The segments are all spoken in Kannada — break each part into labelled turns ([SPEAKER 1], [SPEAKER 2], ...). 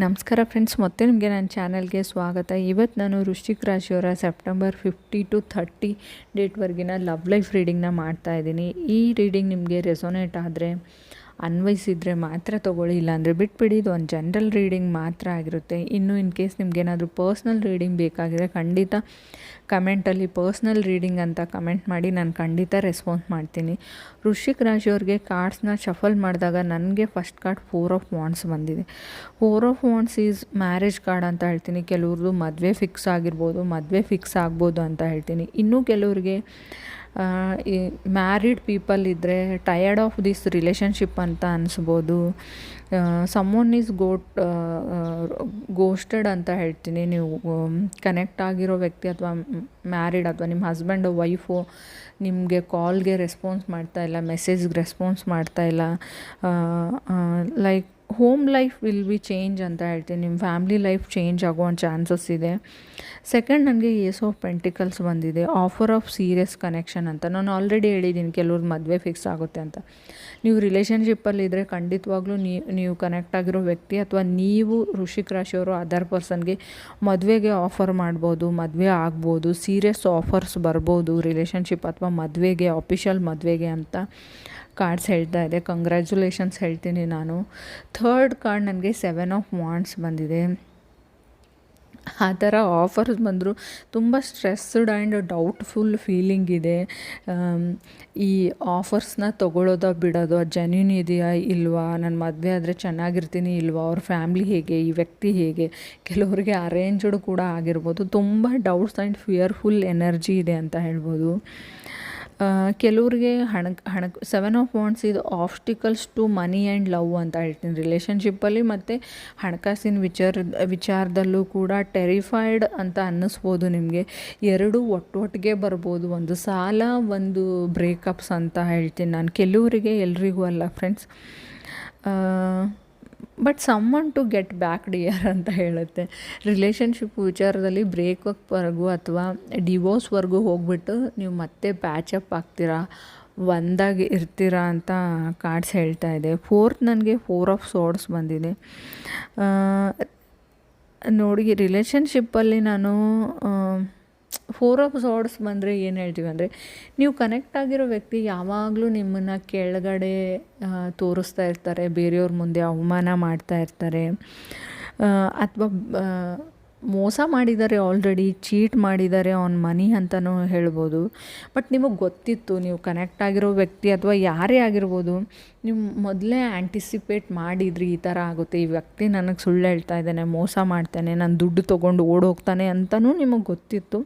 [SPEAKER 1] ನಮಸ್ಕಾರ ಫ್ರೆಂಡ್ಸ್ ಮತ್ತೆ ನಿಮಗೆ ನನ್ನ ಚಾನಲ್ಗೆ ಸ್ವಾಗತ. ಇವತ್ತು ನಾನು ವೃಶ್ಚಿಕ್ ರಾಶಿಯವರ ಸೆಪ್ಟೆಂಬರ್ ಫಿಫ್ಟಿ ಟು ಥರ್ಟಿ ಡೇಟ್ವರೆಗಿನ ಲವ್ ಲೈಫ್ ರೀಡಿಂಗ್ನ ಮಾಡ್ತಾ ಇದ್ದೀನಿ. ಈ ರೀಡಿಂಗ್ ನಿಮಗೆ ರೆಸೊನೇಟ್ ಆದರೆ ಅನ್ವಯಿಸಿದರೆ ಮಾತ್ರ ತೊಗೊಳ್ಳಿ, ಇಲ್ಲಾಂದರೆ ಬಿಟ್ಬಿಡಿ. ಇದು ಒಂದು ಜನರಲ್ ರೀಡಿಂಗ್ ಮಾತ್ರ ಆಗಿರುತ್ತೆ. ಇನ್ನು ಇನ್ ಕೇಸ್ ನಿಮಗೇನಾದರೂ ಪರ್ಸ್ನಲ್ ರೀಡಿಂಗ್ ಬೇಕಾಗಿದ್ರೆ ಖಂಡಿತ ಕಮೆಂಟಲ್ಲಿ ಪರ್ಸ್ನಲ್ ರೀಡಿಂಗ್ ಅಂತ ಕಮೆಂಟ್ ಮಾಡಿ ನಾನು ಖಂಡಿತ ರೆಸ್ಪಾನ್ಸ್ ಮಾಡ್ತೀನಿ. ಋಷಿಕ್ ರಾಶಿಯವ್ರಿಗೆ ಕಾರ್ಡ್ಸ್ನ ಶಫಲ್ ಮಾಡಿದಾಗ ನನಗೆ first card four of wands ಬಂದಿದೆ. Four of wands is marriage card ಅಂತ ಹೇಳ್ತೀನಿ. ಕೆಲವ್ರದ್ದು ಮದುವೆ ಫಿಕ್ಸ್ ಆಗಿರ್ಬೋದು, ಮದುವೆ ಫಿಕ್ಸ್ ಆಗ್ಬೋದು ಅಂತ ಹೇಳ್ತೀನಿ. ಇನ್ನೂ ಕೆಲವ್ರಿಗೆ ಈ ಮ್ಯಾರಿಡ್ ಪೀಪಲ್ ಇದ್ದರೆ ಟಯರ್ಡ್ ಆಫ್ ದಿಸ್ ರಿಲೇಷನ್ಶಿಪ್ ಅಂತ ಅನಿಸ್ಬೋದು. ಸಮ್ಮೋನ್ ಈಸ್ ಗೋಟ್ ಗೋಸ್ಟೆಡ್ ಅಂತ ಹೇಳ್ತೀನಿ. ನೀವು ಕನೆಕ್ಟ್ ಆಗಿರೋ ವ್ಯಕ್ತಿ ಅಥವಾ ಮ್ಯಾರಿಡ್ ಅಥವಾ ನಿಮ್ಮ ಹಸ್ಬೆಂಡು ವೈಫು ನಿಮಗೆ ಕಾಲ್ಗೆ ರೆಸ್ಪಾನ್ಸ್ ಮಾಡ್ತಾ ಇಲ್ಲ ಮೆಸೇಜ್ಗೆ ರೆಸ್ಪಾನ್ಸ್ ಮಾಡ್ತಾ ಇಲ್ಲ. Like home life will be change ಅಂತ ಹೇಳ್ತೀನಿ. ನಿಮ್ಮ ಫ್ಯಾಮ್ಲಿ ಲೈಫ್ ಚೇಂಜ್ ಆಗೋ ಚಾನ್ಸಸ್ ಇದೆ. ಸೆಕೆಂಡ್ ನನಗೆ ಏಸ್ ಆಫ್ ಪೆಂಟಿಕಲ್ಸ್ ಬಂದಿದೆ. ಆಫರ್ ಆಫ್ ಸೀರಿಯಸ್ ಕನೆಕ್ಷನ್ ಅಂತ. ನಾನು ಆಲ್ರೆಡಿ ಹೇಳಿದ್ದೀನಿ ಕೆಲವ್ರ ಮದುವೆ ಫಿಕ್ಸ್ ಆಗುತ್ತೆ ಅಂತ. ನೀವು ರಿಲೇಷನ್ಶಿಪ್ಪಲ್ಲಿದ್ದರೆ ಖಂಡಿತವಾಗ್ಲೂ ನೀವು ಕನೆಕ್ಟ್ ಆಗಿರೋ ವ್ಯಕ್ತಿ ಅಥವಾ ನೀವು ಋಷಿಕ್ ರಾಶಿಯವರು ಅದರ್ ಪರ್ಸನ್ಗೆ ಮದುವೆಗೆ ಆಫರ್ ಮಾಡ್ಬೋದು, ಮದುವೆ ಆಗ್ಬೋದು ಸೀರಿಯಸ್ ಆಫರ್ಸ್ ಬರ್ಬೋದು ರಿಲೇಷನ್ಶಿಪ್ ಅಥವಾ ಮದುವೆಗೆ ಆಫಿಷಿಯಲ್ ಮದುವೆಗೆ ಅಂತ. ಕಾರ್ಡ್ಸ್ ಹೇಳ್ತಾ ಇದೆ. ಕಂಗ್ರ್ಯಾಚುಲೇಷನ್ಸ್ ಹೇಳ್ತೀನಿ ನಾನು. ಥರ್ಡ್ ಕಾರ್ಡ್ ನನಗೆ ಸೆವೆನ್ ಆಫ್ ವಾಂಡ್ಸ್ ಬಂದಿದೆ. ಆ ಥರ ಆಫರ್ಸ್ ಬಂದರೂ ತುಂಬ ಸ್ಟ್ರೆಸ್ಡ್ ಆ್ಯಂಡ್ ಡೌಟ್ಫುಲ್ ಫೀಲಿಂಗ್ ಇದೆ. ಈ ಆಫರ್ಸ್ನ ತೊಗೊಳೋದ ಬಿಡೋದು ಜೆನ್ಯೂನ್ ಇದೆಯಾ ಇಲ್ವಾ? ನನ್ನ ಮದುವೆ ಆದರೆ ಚೆನ್ನಾಗಿರ್ತೀನಿ ಇಲ್ವಾ? ಅವ್ರ ಫ್ಯಾಮ್ಲಿ ಹೇಗೆ? ಈ ವ್ಯಕ್ತಿ ಹೇಗೆ? ಕೆಲವರಿಗೆ ಅರೇಂಜ್ಡ್ ಕೂಡ ಆಗಿರ್ಬೋದು. ತುಂಬ ಡೌಟ್ಸ್ ಆ್ಯಂಡ್ ಫಿಯರ್ಫುಲ್ ಎನರ್ಜಿ ಇದೆ ಅಂತ ಹೇಳ್ಬೋದು. ಕೆಲವ್ರಿಗೆ ಹಣ ಹಣ ಸೆವೆನ್ ಆಫ್ ವಾಂಡ್ಸ್ ಇದು obstacles to money and love ಅಂತ ಹೇಳ್ತೀನಿ. ರಿಲೇಷನ್ಶಿಪ್ಪಲ್ಲಿ ಮತ್ತು ಹಣಕಾಸಿನ ವಿಚಾರ, ವಿಚಾರದಲ್ಲೂ ಕೂಡ ಟೆರಿಫೈಡ್ ಅಂತ ಅನ್ನಿಸ್ಬೋದು ನಿಮಗೆ. ಎರಡು ಒಟ್ಟೊಟ್ಟಿಗೆ ಬರ್ಬೋದು. ಒಂದು ಸಾಲ, ಒಂದು ಬ್ರೇಕಪ್ಸ್ ಅಂತ ಹೇಳ್ತೀನಿ ನಾನು. ಕೆಲವರಿಗೆ ಎಲ್ರಿಗೂ ಅಲ್ಲ friends but someone to get back dear ಅಂತ ಹೇಳುತ್ತೆ. ರಿಲೇಷನ್ಶಿಪ್ ವಿಚಾರದಲ್ಲಿ ಬ್ರೇಕಪ್ವರೆಗೂ ಅಥವಾ ಡಿವೋರ್ಸ್ವರೆಗೂ ಹೋಗ್ಬಿಟ್ಟು ನೀವು ಮತ್ತೆ ಪ್ಯಾಚಪ್ ಆಗ್ತೀರಾ, ಒಂದಾಗಿ ಇರ್ತೀರಾ ಅಂತ ಕಾರ್ಡ್ಸ್ ಹೇಳ್ತಾ ಇದೆ. ಫೋರ್ತ್ ನನಗೆ ಫೋರ್ ಆಫ್ ಸೋರ್ಡ್ಸ್ ಬಂದಿದೆ. ನೋಡಿ ರಿಲೇಷನ್ಶಿಪ್ಪಲ್ಲಿ ನಾನು ಫೋರ್ ಆಫ್ ಸಾರ್ಡ್ಸ್ ಬಂದರೆ ಏನು ಹೇಳ್ತೀವಿ ಅಂದರೆ, ನೀವು ಕನೆಕ್ಟ್ ಆಗಿರೋ ವ್ಯಕ್ತಿ ಯಾವಾಗಲೂ ನಿಮ್ಮನ್ನು ಕೆಳಗಡೆ ತೋರಿಸ್ತಾ ಇರ್ತಾರೆ, ಬೇರೆಯವ್ರ ಮುಂದೆ ಅವಮಾನ ಮಾಡ್ತಾ ಇರ್ತಾರೆ. ಅಥವಾ ಮೋಸ ಮಾಡಿದ್ದಾರೆ ಆಲ್ರೆಡಿ ಚೀಟ್ ಮಾಡಿದ್ದಾರೆ ಆನ್ ಮನಿ ಅಂತಲೂ ಹೇಳ್ಬೋದು. ಬಟ್ ನಿಮಗೆ ಗೊತ್ತಿತ್ತು, ನೀವು ಕನೆಕ್ಟ್ ಆಗಿರೋ ವ್ಯಕ್ತಿ ಅಥವಾ ಯಾರೇ ಆಗಿರ್ಬೋದು, ನೀವು ಮೊದಲೇ ಆ್ಯಂಟಿಸಿಪೇಟ್ ಮಾಡಿದ್ರಿ ಈ ಥರ ಆಗುತ್ತೆ, ಈ ವ್ಯಕ್ತಿ ನನಗೆ ಸುಳ್ಳು ಹೇಳ್ತಾ ಇದ್ದಾನೆ, ಮೋಸ ಮಾಡ್ತಾನೆ, ನಾನು ದುಡ್ಡು ತೊಗೊಂಡು ಓಡೋಗ್ತಾನೆ ಅಂತಲೂ ನಿಮಗೆ ಗೊತ್ತಿತ್ತು.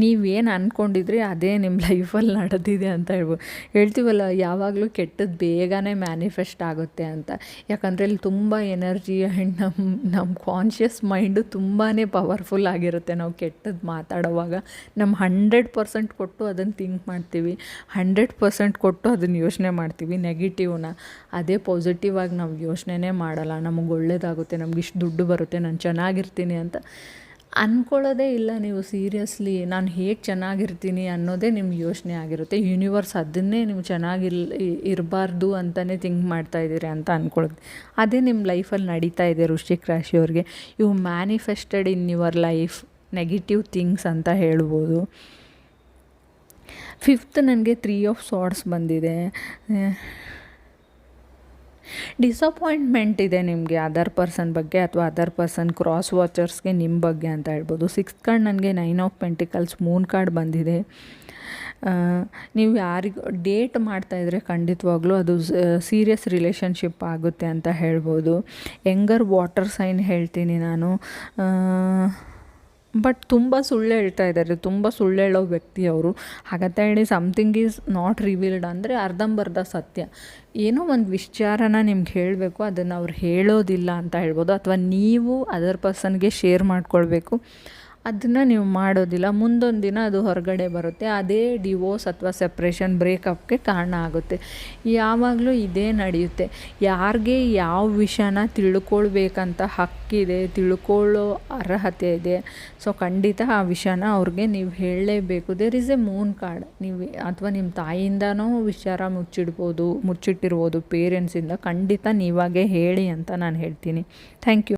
[SPEAKER 1] ನೀವೇನು ಅಂದ್ಕೊಂಡಿದ್ರಿ ಅದೇ ನಿಮ್ಮ ಲೈಫಲ್ಲಿ ನಡೆದಿದೆ ಅಂತ ಹೇಳ್ಬೋದು. ಹೇಳ್ತೀವಲ್ಲ, ಯಾವಾಗಲೂ ಕೆಟ್ಟದ್ದು ಬೇಗನೆ ಮ್ಯಾನಿಫೆಸ್ಟ್ ಆಗುತ್ತೆ ಅಂತ. ಯಾಕಂದರೆ ಇಲ್ಲಿ ತುಂಬ ಎನರ್ಜಿ ಆ್ಯಂಡ್ ನಮ್ಮ ನಮ್ಮ ಕಾನ್ಷಿಯಸ್ ಮೈಂಡು ತುಂಬಾ ಪವರ್ಫುಲ್ ಆಗಿರುತ್ತೆ ನಾವು ಕೆಟ್ಟದ್ದು ಮಾತಾಡೋವಾಗ. ನಮ್ಮ ಹಂಡ್ರೆಡ್ ಪರ್ಸೆಂಟ್ ಕೊಟ್ಟು ಅದನ್ನು ಥಿಂಕ್ ಮಾಡ್ತೀವಿ. ಹಂಡ್ರೆಡ್ ಪರ್ಸೆಂಟ್ ಕೊಟ್ಟು ಅದನ್ನು ಯೋಚನೆ ಮಾಡ್ತೀವಿ ನೆಗೆಟಿವ್ನ ಅದೇ ಪಾಸಿಟಿವ್ ಆಗಿ ನಾವು ಯೋಚನೆನೇ ಮಾಡಲ್ಲ. ನಮಗೆ ಒಳ್ಳೇದಾಗುತ್ತೆ, ನಮ್ಗೆ ಇಷ್ಟು ದುಡ್ಡು ಬರುತ್ತೆ, ನಾನು ಚೆನ್ನಾಗಿರ್ತೀನಿ ಅಂತ. ಅಂದ್ಕೊಳ್ಳೋದೇ ಇಲ್ಲ ನೀವು ಸೀರಿಯಸ್ಲಿ, ನಾನು ಹೇಗೆ ಚೆನ್ನಾಗಿರ್ತೀನಿ ಅನ್ನೋದೇ ನಿಮ್ಮ ಯೋಚನೆ ಆಗಿರುತ್ತೆ. ಯೂನಿವರ್ಸ್ ಅದನ್ನೇ ನೀವು ಚೆನ್ನಾಗಿಲ್ ಇರಬಾರ್ದು ಅಂತಲೇ ಥಿಂಕ್ ಮಾಡ್ತಾ ಇದ್ದೀರಿ ಅಂತ ಅಂದ್ಕೊಳ್ಳೋದು ಅದೇ ನಿಮ್ಮ ಲೈಫಲ್ಲಿ ನಡೀತಾ ಇದೆ ವೃಶ್ಚಿಕ್ ರಾಶಿಯವ್ರಿಗೆ. ಇವು manifested in your life, negative things ಅಂತ ಹೇಳ್ಬೋದು. ಫಿಫ್ತ್ ನನಗೆ ತ್ರೀ ಆಫ್ ಸಾಟ್ಸ್ ಬಂದಿದೆ. ಡಿಸಪಾಯಿಂಟ್ಮೆಂಟ್ ಇದೆ ನಿಮಗೆ ಅದರ್ ಪರ್ಸನ್ ಬಗ್ಗೆ ಅಥವಾ ಅದರ್ ಪರ್ಸನ್ ಕ್ರಾಸ್ ವಾಚರ್ಸ್ಗೆ ನಿಮ್ಮ ಬಗ್ಗೆ ಅಂತ ಹೇಳ್ಬೋದು. ಸಿಕ್ಸ್ ಕಾರ್ಡ್ ನನಗೆ nine of pentacles moon card ಬಂದಿದೆ. ನೀವು ಯಾರಿಗೂ ಡೇಟ್ ಮಾಡ್ತಾಯಿದ್ರೆ ಖಂಡಿತವಾಗ್ಲೂ ಅದು ಸೀರಿಯಸ್ ರಿಲೇಷನ್ಶಿಪ್ ಆಗುತ್ತೆ ಅಂತ ಹೇಳ್ಬೋದು. ಎಂಗರ್ ವಾಟರ್ ಸೈನ್ ಹೇಳ್ತೀನಿ ನಾನು. ಬಟ್ ತುಂಬ ಸುಳ್ಳು ಹೇಳ್ತಾ ಇದ್ದಾರೆ. ತುಂಬ ಸುಳ್ಳು ಹೇಳೋ ವ್ಯಕ್ತಿ ಅವರು. ಹಾಗಂತ ಹೇಳಿ ಸಮಥಿಂಗ್ ಈಸ್ ನಾಟ್ ರಿವೀಲ್ಡ್ ಅಂದರೆ ಅರ್ಧಂಬರ್ಧ ಸತ್ಯ. ಏನೋ ಒಂದು ವಿಚಾರನ ನಿಮ್ಗೆ ಹೇಳಬೇಕು, ಅದನ್ನು ಅವ್ರು ಹೇಳೋದಿಲ್ಲ ಅಂತ ಹೇಳ್ಬೋದು. ಅಥವಾ ನೀವು ಅದರ್ ಪರ್ಸನ್ಗೆ ಶೇರ್ ಮಾಡ್ಕೊಳ್ಬೇಕು. ಅದನ್ನು ನೀವು ಮಾಡೋದಿಲ್ಲ. ಮುಂದೊಂದು ದಿನ ಅದು ಹೊರಗಡೆ ಬರುತ್ತೆ. ಅದೇ ಡಿವೋರ್ಸ್ ಅಥವಾ ಸೆಪ್ರೇಷನ್ ಬ್ರೇಕಪ್ಗೆ ಕಾರಣ ಆಗುತ್ತೆ. ಯಾವಾಗಲೂ ಇದೇ ನಡೆಯುತ್ತೆ. ಯಾರಿಗೆ ಯಾವ ವಿಷಯನ ತಿಳ್ಕೊಳ್ಬೇಕಂತ ಹಕ್ಕಿದೆ, ತಿಳ್ಕೊಳ್ಳೋ ಅರ್ಹತೆ ಇದೆ, ಸೊ ಖಂಡಿತ ಆ ವಿಷಯನ ಅವ್ರಿಗೆ ನೀವು ಹೇಳಲೇಬೇಕು. There is a moon card ನೀವು ಅಥವಾ ನಿಮ್ಮ ತಾಯಿಯಿಂದನೂ ವಿಚಾರ ಮುಚ್ಚಿಡ್ಬೋದು, ಮುಚ್ಚಿಟ್ಟಿರ್ಬೋದು ಪೇರೆಂಟ್ಸಿಂದ ಖಂಡಿತ ನೀವಾಗೆ ಹೇಳಿ ಅಂತ ನಾನು ಹೇಳ್ತೀನಿ. Thank you